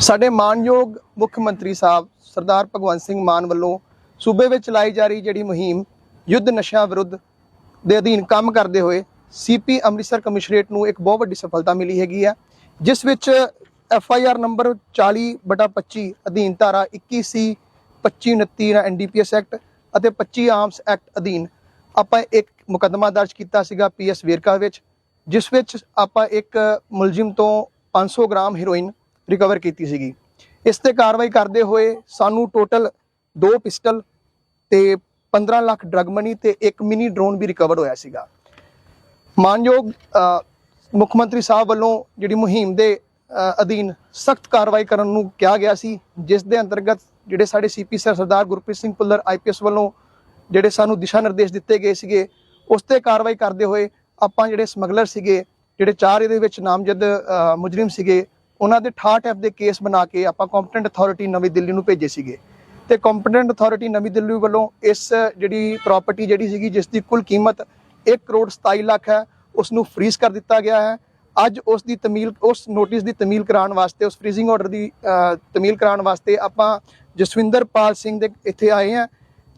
ਸਾਡੇ ਮਾਨਯੋਗ ਮੁੱਖ ਮੰਤਰੀ ਸਾਹਿਬ ਸਰਦਾਰ ਭਗਵੰਤ ਸਿੰਘ ਮਾਨ ਵੱਲੋਂ ਸੂਬੇ ਵਿੱਚ ਚਲਾਈ ਜਾ ਰਹੀ ਜਿਹੜੀ ਮੁਹਿੰਮ ਯੁੱਧ ਨਸ਼ਿਆਂ ਵਿਰੁੱਧ ਦੇ ਅਧੀਨ ਕੰਮ ਕਰਦੇ ਹੋਏ ਸੀਪੀ ਅੰਮ੍ਰਿਤਸਰ ਕਮਿਸ਼ਨਰੇਟ ਨੂੰ ਇੱਕ ਬਹੁਤ ਵੱਡੀ ਸਫਲਤਾ ਮਿਲੀ ਹੈਗੀ ਆ ਜਿਸ ਵਿੱਚ ਐਫ ਆਈ ਆਰ ਨੰਬਰ 40 ਬਟਾ 25 ਅਧੀਨ ਧਾਰਾ 21 ਸੀ 25 29 ਐਨਡੀਪੀਐਸ ਐਕਟ ਅਤੇ 25 ਆਰਮਸ ਐਕਟ ਅਧੀਨ ਆਪਾਂ ਇੱਕ ਮੁਕੱਦਮਾ ਦਰਜ ਕੀਤਾ ਸੀਗਾ ਪੀਐਸ ਵੇਰਕਾ ਵਿੱਚ, ਜਿਸ ਵਿੱਚ ਆਪਾਂ ਇੱਕ ਮੁਲਜ਼ਮ ਤੋਂ 500 ਗ੍ਰਾਮ ਹੀਰੋਇਨ ਰਿਕਵਰ ਕੀਤੀ ਸੀਗੀ। ਇਸ ਤੇ ਕਾਰਵਾਈ ਕਰਦੇ ਹੋਏ ਸਾਨੂੰ ਟੋਟਲ ਦੋ ਪਿਸਟਲ ਤੇ 15 ਲੱਖ ਡਰਗ ਮਨੀ ਤੇ ਇੱਕ ਮਿਨੀ ਡਰੋਨ ਵੀ ਰਿਕਵਰ ਹੋਇਆ ਸੀਗਾ। ਮਾਨਯੋਗ ਮੁੱਖ ਮੰਤਰੀ ਸਾਹਿਬ ਵੱਲੋਂ ਜਿਹੜੀ ਮੁਹਿੰਮ ਦੇ ਅਧੀਨ ਸਖਤ ਕਾਰਵਾਈ ਕਰਨ ਨੂੰ ਕਿਹਾ ਗਿਆ ਸੀ ਜਿਸ ਦੇ ਅੰਤਰਗਤ ਜਿਹੜੇ ਸਾਡੇ CP sir Sardar Gurpreet Singh Bhullar IPS ਵੱਲੋਂ ਜਿਹੜੇ ਸਾਨੂੰ ਦਿਸ਼ਾ ਨਿਰਦੇਸ਼ ਦਿੱਤੇ ਗਏ ਸੀਗੇ ਉਸ ਤੇ ਕਾਰਵਾਈ ਕਰਦੇ ਹੋਏ ਆਪਾਂ ਜਿਹੜੇ ਸਮਗਲਰ ਸੀਗੇ ਜਿਹੜੇ ਚਾਰ ਇਹਦੇ ਵਿੱਚ ਨਾਮਜ਼ਦ ਅ, ਮੁਜਰਮ ਸੀਗੇ ਉਹਨਾਂ ਦੇ 68 ਐਫ ਦੇ ਕੇਸ ਬਣਾ ਕੇ ਆਪਾਂ ਕੰਪੀਟੈਂਟ ਅਥਾਰਟੀ ਨਵੀਂ ਦਿੱਲੀ ਨੂੰ ਭੇਜੇ ਸੀਗੇ। ਤੇ ਕੰਪੀਟੈਂਟ ਅਥਾਰਟੀ ਨਵੀਂ ਦਿੱਲੀ ਵੱਲੋਂ ਇਸ ਜਿਹੜੀ ਪ੍ਰਾਪਰਟੀ ਜਿਹੜੀ ਸੀਗੀ, ਜਿਸ ਦੀ ਕੁੱਲ ਕੀਮਤ 1 ਕਰੋੜ 27 ਲੱਖ ਹੈ ਉਸ ਨੂੰ ਫ੍ਰੀਜ਼ ਕਰ ਦਿੱਤਾ ਗਿਆ ਹੈ। ਅੱਜ ਉਸ ਦੀ ਤਮੀਲ, ਉਸ ਨੋਟਿਸ ਦੀ ਤਮੀਲ ਕਰਾਉਣ ਵਾਸਤੇ, ਉਸ ਫ੍ਰੀਜ਼ਿੰਗ ਆਰਡਰ ਦੀ ਤਮੀਲ ਕਰਾਉਣ ਵਾਸਤੇ ਆਪਾਂ ਜਸਵਿੰਦਰਪਾਲ ਸਿੰਘ ਦੇ ਇੱਥੇ ਆਏ ਹਾਂ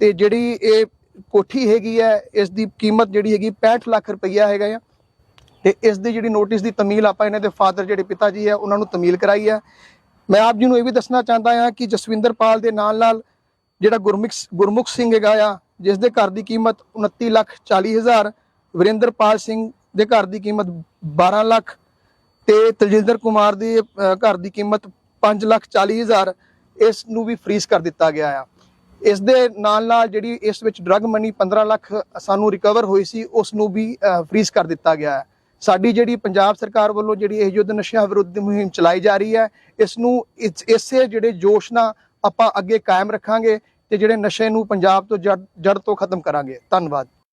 ਤੇ ਜਿਹੜੀ ਇਹ ਕੋਠੀ ਹੈਗੀ ਹੈ, ਇਸ ਦੀ ਕੀਮਤ ਜਿਹੜੀ ਹੈਗੀ 65 ਲੱਖ ਰੁਪਈਆ ਹੈਗਾ ਆ। ਤੇ ਇਸ ਦੀ ਜਿਹੜੀ ਨੋਟਿਸ ਦੀ ਤਮੀਲ ਆਪਾਂ ਇਹਨਾਂ ਦੇ ਫਾਦਰ ਜਿਹੜੇ ਪਿਤਾ ਜੀ ਹੈ, ਉਹਨਾਂ ਨੂੰ ਤਮੀਲ ਕਰਾਈ ਹੈ। ਮੈਂ ਆਪ ਜੀ ਨੂੰ ਇਹ ਵੀ ਦੱਸਣਾ ਚਾਹੁੰਦਾ ਹਾਂ ਕਿ ਜਸਵਿੰਦਰਪਾਲ ਦੇ ਨਾਲ ਨਾਲ ਜਿਹੜਾ ਗੁਰਮੁਖ ਗੁਰਮੁਖ ਸਿੰਘ ਹੈਗਾ ਆ, ਜਿਸ ਦੇ ਘਰ ਦੀ ਕੀਮਤ 29 ਲੱਖ 40 ਹਜ਼ਾਰ ਵਰਿੰਦਰਪਾਲ ਸਿੰਘ ਦੇ ਘਰ ਦੀ ਕੀਮਤ 12 ਲੱਖ ਤੇ ਤਲਜਿੰਦਰ ਕੁਮਾਰ ਦੀ ਘਰ ਦੀ ਕੀਮਤ 5 ਲੱਖ 40 ਹਜ਼ਾਰ, ਇਸ ਨੂੰ ਵੀ ਫ੍ਰੀਜ਼ ਕਰ ਦਿੱਤਾ ਗਿਆ ਆ। ਇਸ ਦੇ ਨਾਲ ਨਾਲ ਜਿਹੜੀ ਇਸ ਵਿੱਚ ਡਰੱਗ ਮਨੀ 15 ਲੱਖ ਸਾਨੂੰ ਰਿਕਵਰ ਹੋਈ ਸੀ, ਉਸ ਨੂੰ ਵੀ ਫ੍ਰੀਜ਼ ਕਰ ਦਿੱਤਾ ਗਿਆ ਹੈ। ਸਾਡੀ ਜਿਹੜੀ ਪੰਜਾਬ ਸਰਕਾਰ ਵੱਲੋਂ ਜਿਹੜੀ ਇਹ ਯੁੱਧ ਨਸ਼ਿਆਂ ਵਿਰੁੱਧ ਮੁਹਿੰਮ ਚਲਾਈ ਜਾ ਰਹੀ ਹੈ, ਇਸ ਨੂੰ ਇਸੇ ਜਿਹੜੇ ਜੋਸ਼ ਨਾਲ ਆਪਾਂ ਅੱਗੇ ਕਾਇਮ ਰੱਖਾਂਗੇ ਤੇ ਜਿਹੜੇ ਨਸ਼ੇ ਨੂੰ ਪੰਜਾਬ ਤੋਂ ਜੜ ਜੜ ਤੋਂ ਖਤਮ ਕਰਾਂਗੇ। ਧੰਨਵਾਦ।